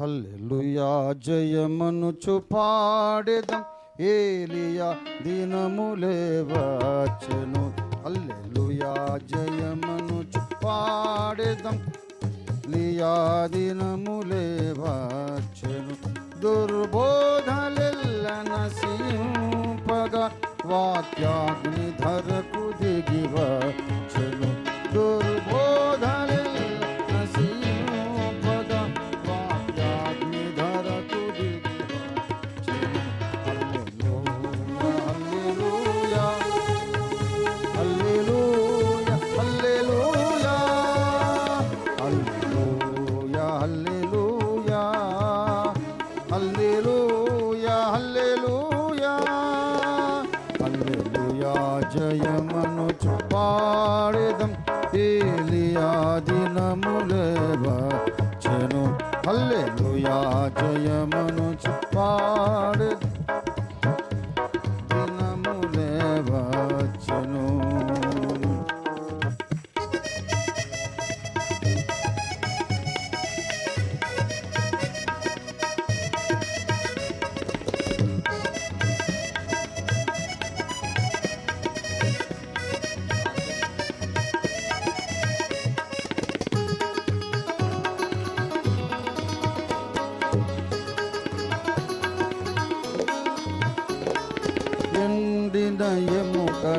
Hallelujah జయమను పాడెదం ఏలియా దినములే వచ్చెను hallelujah జయమను పాడెదం Liya దినములే వచ్చెను దుర్బోధలెల్ల నసింపగా వాక్యాగ్ని హల్లెలూయా హల్లెలూయా హల్లెలూయా జయమను పాడెదం ఏలియా దినములే వచ్చెను హల్లెలూయా జయమను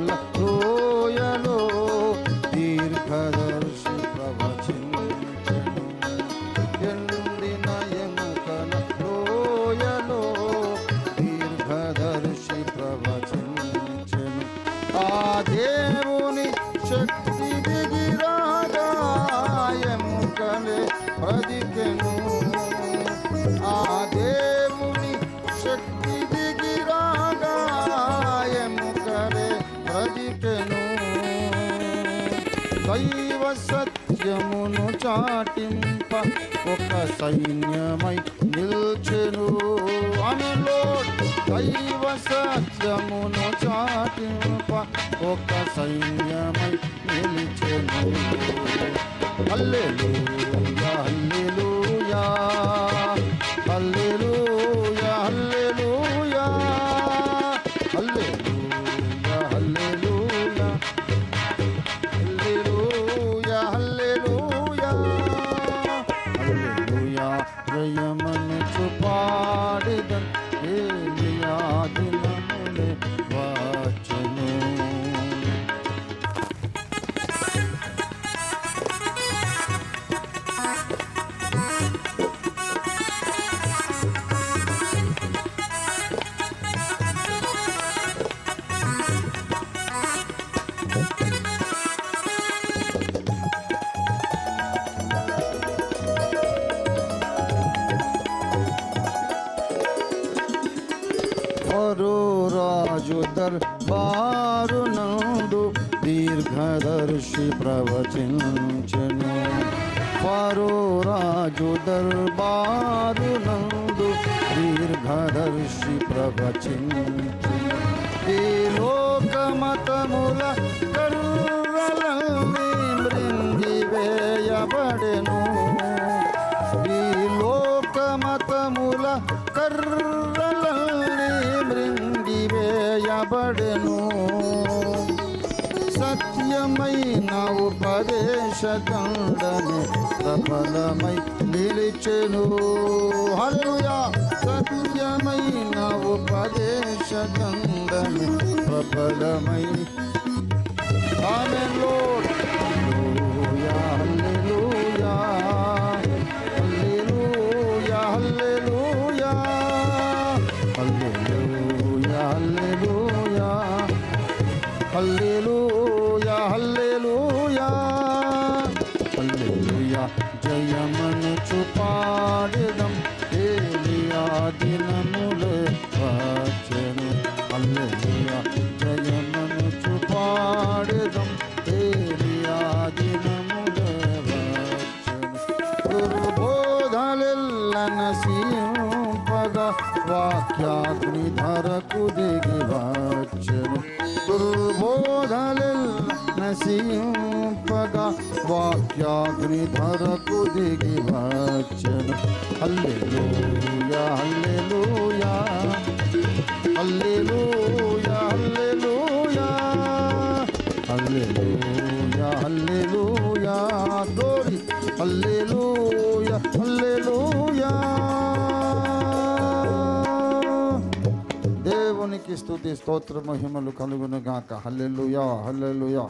الله దైవ సత్యమును చాటింప ఒక సైన్యమై నిల్చెను. అనులో దైవ సత్యమును చాటింప ఒక సైన్యమై నిలిచెను. అల్లెలుయా అల్లెలుయా कर बारु नंदु दीर्घदर्शि प्रवचिंचनु फरो राजु दरबारु नंदु दीर्घदर्शि प्रवचिंचनु ఈ లోకమతముల కరుణలని మృంగి వేయబడెను పడెను సత్యమైన ఉపదేశదండను సఫలమై నిలిచెను. హలుయా సత్యమైన ఉపదేశదండను సఫలమై Hallelujah, Hallelujah, Jayaman Chupadam. వాక్యాగ్ని ధరకు దిగి వచ్చను దుర్బోధలు నశింపగా వాక్యాగ్ని ధరకు దిగి వచ్చను అల్లెలుయా అల్లెలుయా అల్లెలు దేవునికి స్తుతి స్తోత్ర మహిమలు కలుగును గాక హల్లెలూయా హల్లెలూయా.